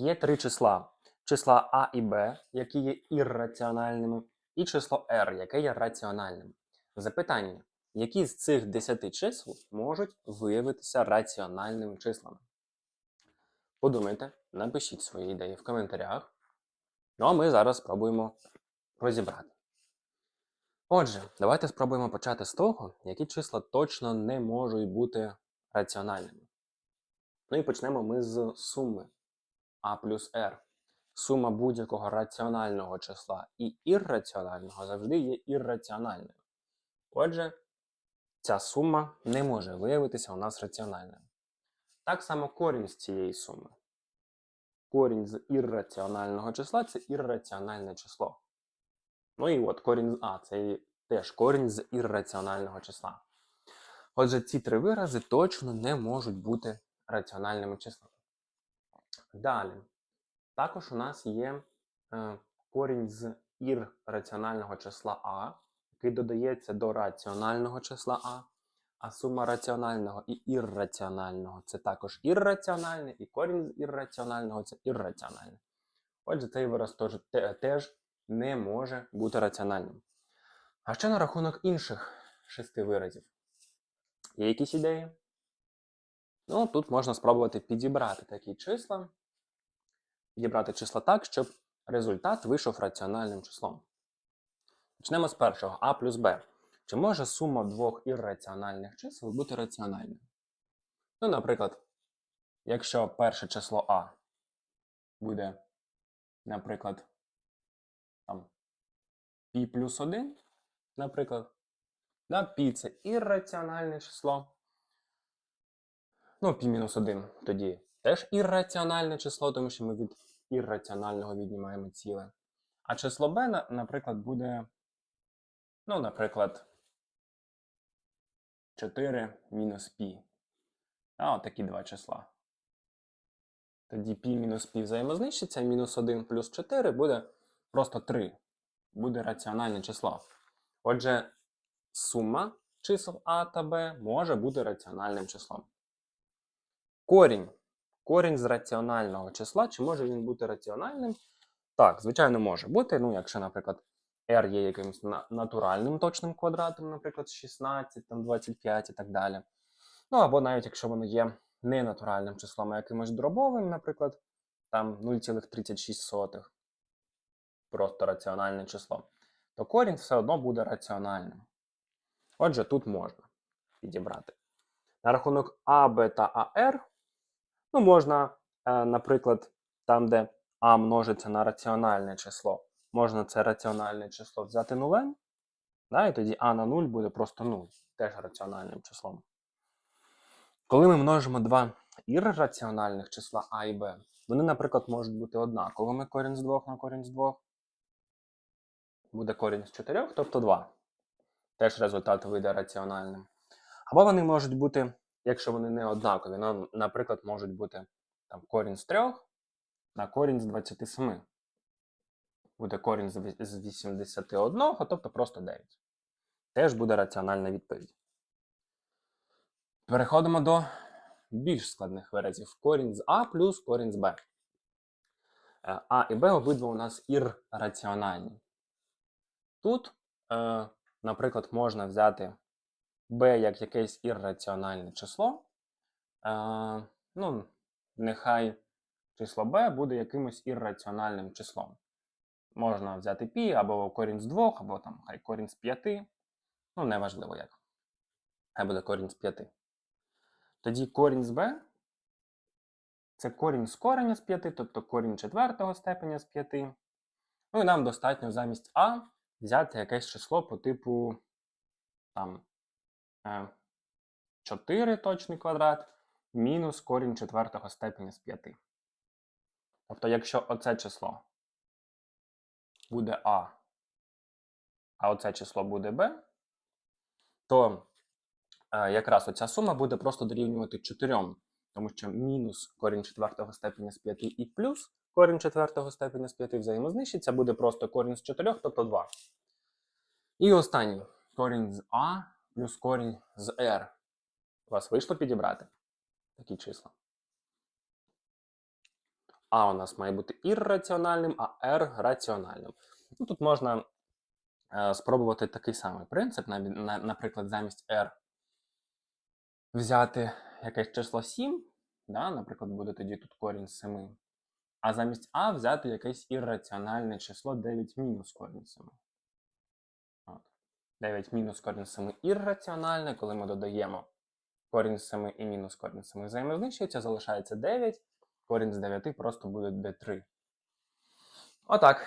Є три числа: числа А і Б, які є ірраціональними, і число R, яке є раціональним. Запитання: які з цих 10 чисел можуть виявитися раціональними числами? Подумайте, напишіть свої ідеї в коментарях. Ну а ми зараз спробуємо розібрати. Отже, давайте спробуємо почати з того, які числа точно не можуть бути раціональними. Ну і почнемо ми з суми А плюс R. Сума будь-якого раціонального числа і ірраціонального завжди є ірраціональною. Отже, ця сума не може виявитися у нас раціональною. Так само корінь з цієї суми. Корінь з ірраціонального числа це ірраціональне число. Ну і от корінь з А це теж корінь з ірраціонального числа. Отже, ці три вирази точно не можуть бути раціональними числами. Далі. Також у нас є е, корінь з ірраціонального числа А, який додається до раціонального числа А, а сума раціонального і ірраціонального це також ірраціональне, і корінь з ірраціонального це ірраціональне. Отже, цей вираз теж не може бути раціональним. А ще на рахунок інших шести виразів. Є якісь ідеї? Ну, тут можна спробувати підібрати такі числа, підібрати числа так, щоб результат вийшов раціональним числом. Почнемо з першого А плюс Б. Чи може сума двох ірраціональних чисел бути раціональною? Ну, наприклад, якщо перше число А буде, наприклад, там, пі плюс 1, наприклад, да, пі це ірраціональне число. Ну, пі мінус 1 тоді теж ірраціональне число, тому що ми від ірраціонального віднімаємо ціле. А число b, на- наприклад, буде, ну, наприклад, 4 мінус π. А, от такі два числа. Тоді π мінус π взаємознищиться, мінус 1 плюс 4 буде просто 3. Буде раціональне число. Отже, сума чисел А та Б може бути раціональним числом. Корінь. Корінь з раціонального числа, чи може він бути раціональним? Так, звичайно, може бути. Ну, якщо, наприклад, r є якимось натуральним точним квадратом, наприклад, 16, там, 25 і так далі. Ну, або навіть якщо воно є ненатуральним числом, а якимось дробовим, наприклад, там 0,36, просто раціональне число, то корінь все одно буде раціональним. Отже, тут можна підібрати. На рахунок А, Б та АР, ну, можна, е, наприклад, там, де А множиться на раціональне число, можна це раціональне число взяти нулем, да, і тоді А на 0 буде просто 0, теж раціональним числом. Коли ми множимо два ірраціональних числа А і Б, вони, наприклад, можуть бути однаковими корінь з 2 на корінь з 2. Буде корінь з 4, тобто 2. Теж результат вийде раціональним. Або вони можуть бути, якщо вони не однакові, ну, наприклад, можуть бути там, корінь з 3 на корінь з 27. Буде корінь з 81, тобто просто 9. Теж буде раціональна відповідь. Переходимо до більш складних виразів. Корінь з А плюс корінь з Б. Е, А і Б обидва у нас ірраціональні. Тут, е, наприклад, можна взяти b як якесь ірраціональне число. Е, ну, нехай число b буде якимось ірраціональним числом. Можна взяти π або корінь з 2, або там хай корінь з 5. Ну, неважливо як. Хай буде корінь з 5. Тоді корінь з b це корінь з кореня з 5, тобто корінь четвертого степеня з 5. Ну і нам достатньо замість а взяти якесь число по типу там, 4 точний квадрат мінус корінь четвертого степеня з 5. Тобто, якщо оце число буде А, а оце число буде Б, то е, якраз оця сума буде просто дорівнювати 4, тому що мінус корінь четвертого степеня з 5 і плюс корінь четвертого степеня з 5 взаємознищиться, буде просто корінь з 4, тобто 2. І останній корінь з А плюс корінь з R. У вас вийшло підібрати такі числа? А у нас має бути ірраціональним, а R раціональним. Ну, тут можна е, спробувати такий самий принцип, наві- на- наприклад, замість R взяти якесь число 7, да, наприклад, буде тоді тут корінь з 7, а замість А взяти якесь ірраціональне число 9 мінус корінь 7. От. 9 мінус корінь з 7 ірраціональне, коли ми додаємо корінь з 7 і мінус корінь з 7 взаємознищується, залишається 9, корінь з 9 просто буде d3. Отак.